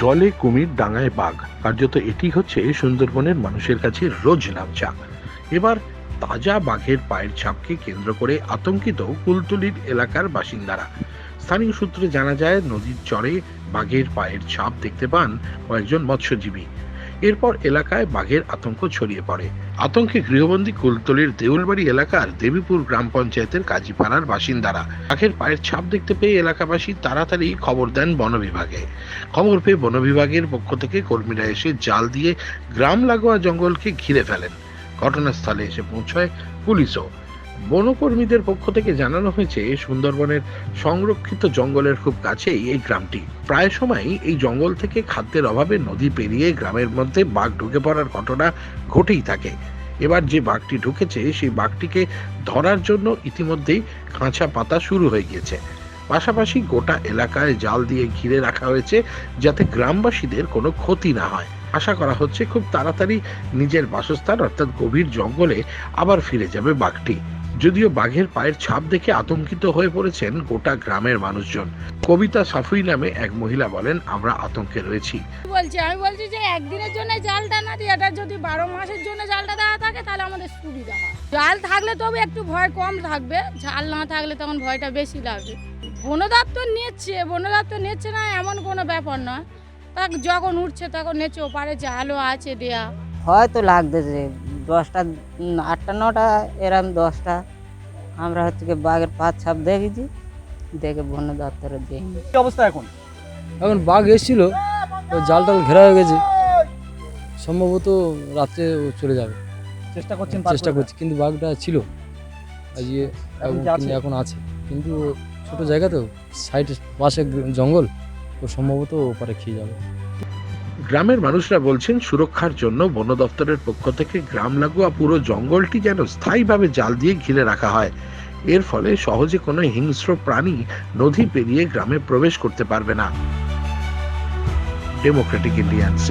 জলে কুমির ডাঙায় বাঘ। কার্যত এটি হচ্ছে সুন্দরবনের মানুষের কাছে রোজ নামচা এবার তাজা বাঘের পায়ের ছাপকে কেন্দ্র করে আতঙ্কিত কুলতুলির এলাকার বাসিন্দারা। স্থানীয় সূত্রে জানা যায়, নদীর চরে বাঘের পায়ের ছাপ দেখতে পান কয়েকজন মৎস্যজীবী। এরপর এলাকায় বাঘের আতঙ্ক ছড়িয়ে পড়ে। আতঙ্কে গৃহবন্দী কুলতলির দেউলবাড়ি এলাকার দেবীপুর গ্রাম পঞ্চায়েতের কাজীপাড়ার বাসিন্দারা বাঘের পায়ের ছাপ দেখতে পেয়ে এলাকাবাসী তাড়াতাড়ি খবর দেন বন বিভাগে। খবর পেয়ে বন বিভাগের পক্ষ থেকে কর্মীরা এসে জাল দিয়ে গ্রাম লাগোয়া জঙ্গলকে ঘিরে ফেলেন। ঘটনাস্থলে এসে পৌঁছয় পুলিশও। বনকর্মীদের পক্ষ থেকে জানানো হয়েছে, সুন্দরবনের সংরক্ষিত জঙ্গলের খুব কাছেই এই গ্রামটি। প্রায় সময়ই এই জঙ্গল থেকে খাদ্যের অভাবে নদী পেরিয়ে গ্রামের মধ্যে বাঘ ঢুকে পড়ার ঘটনা ঘটেই থাকে। এবার যে বাঘটি ঢুকেছে, সেই বাঘটিকে ধরার জন্য ইতিমধ্যেই খাঁচা পাতা শুরু হয়ে গিয়েছে। পাশাপাশি গোটা এলাকায় জাল দিয়ে ঘিরে রাখা হয়েছে, যাতে গ্রামবাসীদের কোনো ক্ষতি না হয়। আশা করা হচ্ছে খুব তাড়াতাড়ি নিজের বাসস্থান, অর্থাৎ গভীর জঙ্গলে আবার ফিরে যাবে বাঘটি। যদিও বাঘের পায়ের ছাপ দেখে আতঙ্কিত হয়ে পড়েছেন গোটা গ্রামের মানুষজন। কবিতা সাফুই নামে এক মহিলা বলেন আমরা আতঙ্কে রয়েছি। বলছি? আমি বলছি যে একদিনের জন্য জালটা না দিয়ে এটা যদি বারো মাসের জন্য জালটা দেওয়া থাকে তাহলে আমাদের সুবিধা হয়। জাল থাকলে তবে একটু ভয় কম থাকবে জাল না থাকলে তখন ভয়টা বেশি লাগবে। বন দপ্তর নিচ্ছে বন দপ্তর নিচ্ছে না এমন কোনো ব্যাপার নয়। তা যখন উঠছে তখন নিচ্ছে ওপারে জালও আছে দেয়া। হয়তো লাগতেছে দশটা আটটা নটা এরম দশটা। আমরা হচ্ছে কি বাঘের পাঁচ ছাপ দেখেছি দেখে বন্য দপ্তরে দিই কি অবস্থা এখন? এখন বাঘ এসেছিল ওই জাল টাল ঘেরা হয়ে গেছে। সম্ভবত রাত্রে ও চলে যাবে। চেষ্টা করছেন চেষ্টা করছি কিন্তু বাঘটা ছিল। আজকে এখন আছে? এখন আছে। কিন্তু ছোট জায়গা তো সাইড পাশে জঙ্গল ও সম্ভবত ওপারে খেয়ে যাবে। গ্রামের মানুষরা বলছেন, সুরক্ষার জন্য বন দপ্তরের পক্ষ থেকে গ্রাম লাগোয়া পুরো জঙ্গলটি যেন স্থায়ীভাবে জাল দিয়ে ঘিরে রাখা হয়। এর ফলে সহজে কোনো হিংস্র প্রাণী নদী পেরিয়ে গ্রামে প্রবেশ করতে পারবে না। Democratic Indians